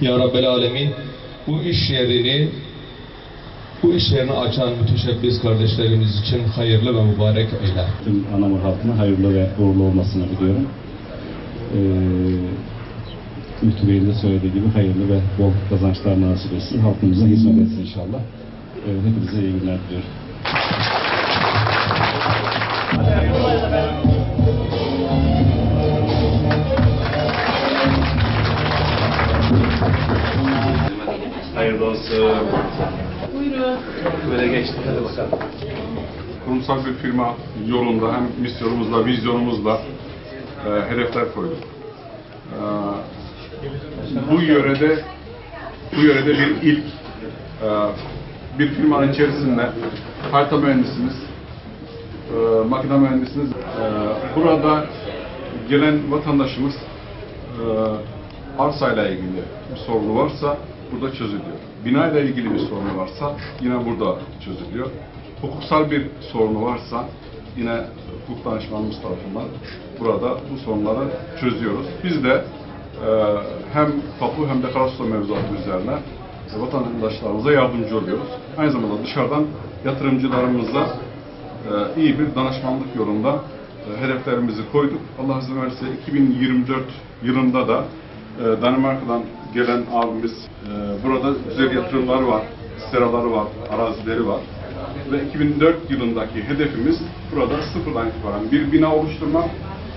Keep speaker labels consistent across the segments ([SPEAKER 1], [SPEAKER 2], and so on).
[SPEAKER 1] Ya Rabbel Alemin bu iş yerini bu iş yerini açan müteşebbis kardeşlerimiz için hayırlı ve mübarek eyle.
[SPEAKER 2] Tüm Anamur halkına hayırlı ve uğurlu olmasını diliyorum. Ee, Müftü Bey'in de söylediği gibi hayırlı ve bol kazançlar nasip etsin. Halkımıza hizmet etsin inşallah. Ee, hepinize iyi günler diliyorum.
[SPEAKER 3] Hayırlı olsun.
[SPEAKER 4] Buyurun.
[SPEAKER 3] Böyle geçtik hadi bakalım.
[SPEAKER 5] kurumsal bir firma yolunda hem misyonumuzla, vizyonumuzla e, hedefler koyduk. E, bu yörede bu yörede bir ilk e, bir firmanın içerisinde harita mühendisimiz, e, makine mühendisimiz, e, burada gelen vatandaşımız e, arsayla ilgili bir sorunu varsa burada çözülüyor. Binayla ilgili bir sorunu varsa yine burada çözülüyor. Hukuksal bir sorunu varsa yine hukuk danışmanımız tarafından burada bu sorunları çözüyoruz. Biz de e, hem tapu hem de karasu mevzuatı üzerine vatandaşlarımıza yardımcı oluyoruz. Aynı zamanda dışarıdan yatırımcılarımıza e, iyi bir danışmanlık yolunda e, hedeflerimizi koyduk. Allah izin verirse 2024 yılında da e, Danimarka'dan gelen abimiz e, burada güzel yatırımları var, seraları var, arazileri var. Ve 2004 yılındaki hedefimiz burada sıfırdan itibaren bir bina oluşturmak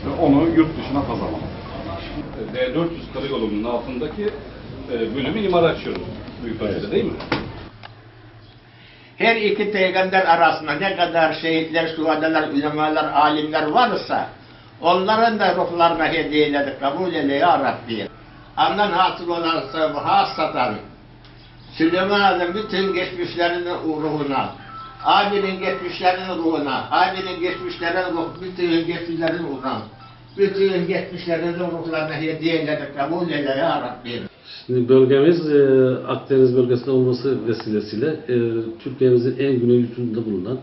[SPEAKER 5] ve onu yurt dışına pazarlamak.
[SPEAKER 3] D400 karayolunun altındaki e, bölümü imar açıyoruz. Büyük ölçüde değil mi?
[SPEAKER 6] Her iki peygamber arasında ne kadar şehitler, şuhadalar, ulemalar, alimler varsa onların da ruhlarına hediyeleri kabul eyle ya Rabbi. Ondan hasıl olan hassatan Süleyman'ın bütün geçmişlerinin ruhuna, abinin geçmişlerinin ruhuna, abinin geçmişlerinin ruh, bütün geçmişlerin ruhuna, bütün geçmişlerin ruhlarına hediyeleri kabul eyle ya Rabbi.
[SPEAKER 7] Şimdi bölgemiz e, Akdeniz bölgesinde olması vesilesiyle e, Türkiye'mizin en güneyüzünde bulunan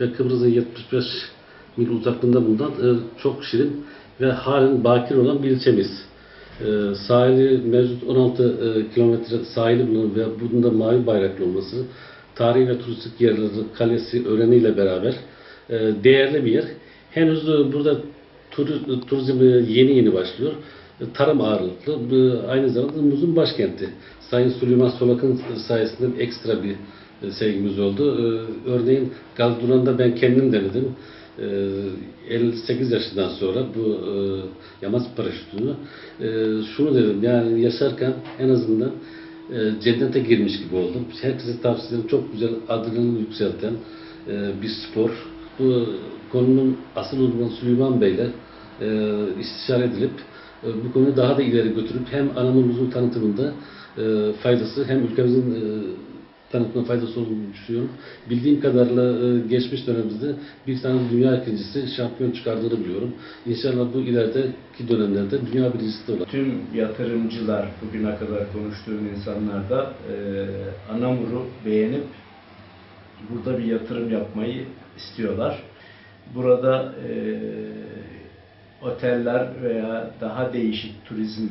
[SPEAKER 7] ve Kıbrıs'ın 75 mil uzaklığında bulunan e, çok şirin ve halen bakir olan bir ilçemiz. E, sahili mevcut 16 e, kilometre sahili bulunan ve bunun da mavi bayraklı olması, tarihi ve turistik yerleri, kalesi, öreniyle beraber e, değerli bir yer. Henüz e, burada tur- turizm e, yeni yeni başlıyor. Tarım ağırlıklı, aynı zamanda muzun başkenti. Sayın Süleyman Solak'ın sayesinde ekstra bir sevgimiz oldu. Örneğin Gazduran'da ben kendim denedim. E, 58 yaşından sonra bu e, yamaç paraşütünü e, şunu dedim yani yaşarken en azından e, cennete girmiş gibi oldum. Herkese tavsiye ederim. Çok güzel adrenalin yükselten bir spor. Bu konunun asıl uzmanı Süleyman Bey'le istişare edilip bu konuyu daha da ileri götürüp hem anamurumuzun tanıtımında faydası hem ülkemizin tanıtımına faydası olduğunu düşünüyorum. Bildiğim kadarıyla e, geçmiş dönemimizde bir tane dünya ikincisi şampiyon çıkardığını biliyorum. İnşallah bu ilerideki dönemlerde dünya birincisi de olur.
[SPEAKER 8] Tüm yatırımcılar, bugüne kadar konuştuğum insanlar da e, Anamur'u beğenip burada bir yatırım yapmayı istiyorlar. Burada e, oteller veya daha değişik turizm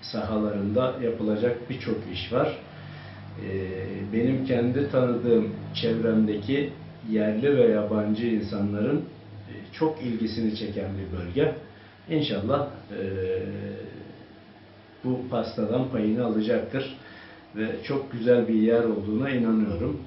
[SPEAKER 8] sahalarında yapılacak birçok iş var. E, benim kendi tanıdığım çevremdeki yerli ve yabancı insanların e, çok ilgisini çeken bir bölge. İnşallah e, bu pastadan payını alacaktır ve çok güzel bir yer olduğuna inanıyorum.